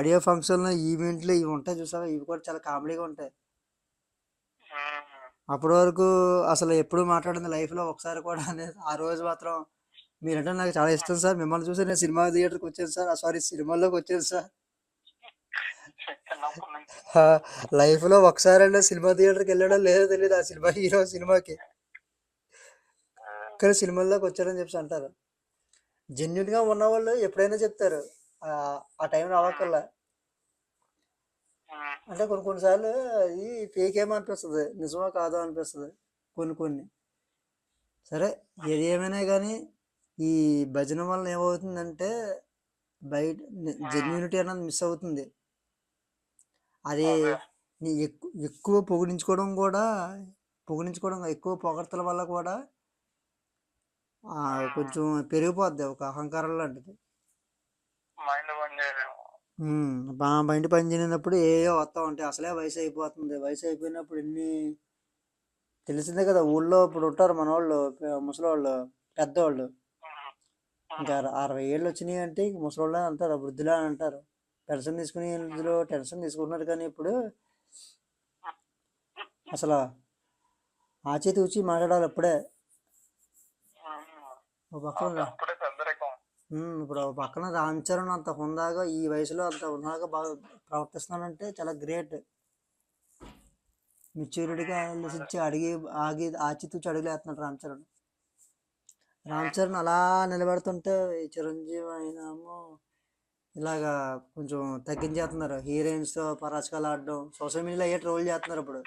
Audio ఫంక్షన్లు ఈవెంట్లు ఇవి ఉంటాయి చూసావా? ఇవి కూడా చాలా కామెడీగా ఉంటాయి. అప్పటి వరకు అసలు ఎప్పుడు మాట్లాడింది లైఫ్లో ఒకసారి కూడా ఆ రోజు మాత్రం మీరంటే నాకు చాలా ఇష్టం సార్. మిమ్మల్ని చూసి నేను సినిమా థియేటర్కి వచ్చాను సార్. సారీ సినిమాల్లోకి వచ్చాను సార్. లైఫ్లో ఒకసారి అంటే సినిమా థియేటర్కి వెళ్ళడం లేదో తెలియదు ఆ సినిమా హీరో సినిమాకి. కానీ సినిమాల్లోకి వచ్చారని చెప్పి అంటారు. జెన్యున్గా ఉన్నవాళ్ళు ఎప్పుడైనా చెప్తారు. ఆ టైం రావక్కల్లా ఉమ్. అంటే కొన్ని కొన్నిసార్లు అది అనిపిస్తుంది నిజమో కాదో అనిపిస్తుంది కొన్ని కొన్ని. సరే ఏది ఏమైనా కానీ ఈ భజన వల్ల ఏమవుతుందంటే బయట జెన్యూనిటీ అన్నది మిస్ అవుతుంది. అది ఎక్కువ ఎక్కువ పొగిడించుకోవడం కూడా పొగిడించుకోవడం ఎక్కువ పొగడ్తల వల్ల కూడా కొంచెం పెరిగిపోద్ది ఒక అహంకారం లాంటిది. బయట పని చేయనప్పుడు ఏయో వస్తూ ఉంటాయి. అసలే వయసు అయిపోతుంది. వయసు అయిపోయినప్పుడు ఎన్ని తెలిసిందే కదా ఊళ్ళో ఇప్పుడు ఉంటారు మన వాళ్ళు ముసలోళ్ళు పెద్దవాళ్ళు. ఇంకా అర- అరవై ఏళ్ళు వచ్చినాయి అంటే ఇంక ముసలోళ్ళే అంటారు వృద్ధులే అని అంటారు. పెన్షన్ తీసుకుని ఇందులో టెన్షన్ తీసుకుంటున్నారు కానీ ఇప్పుడు అసలు ఆచి తూచి మాట్లాడాలి అప్పుడే. ఒక పక్కన ఇప్పుడు పక్కన రామ్ చరణ్ అంత హుందాగా ఈ వయసులో అంత హుందాగా బాగా ప్రవర్తిస్తున్నాడంటే చాలా గ్రేట్. మెచ్యూరిటీగా ఆలోచించి అడిగి ఆగి ఆచితూచి అడుగులేస్తున్నాడు రామ్ చరణ్. రామ్ చరణ్ అలా నిలబెడుతుంటే చిరంజీవి అయినాము ఇలాగా కొంచెం తగ్గించేస్తున్నారు. హీరోయిన్స్తో పరాచకాలు ఆడడం సోషల్ మీడియాలో అయ్యే ట్రోల్ చేస్తున్నారు ఇప్పుడు?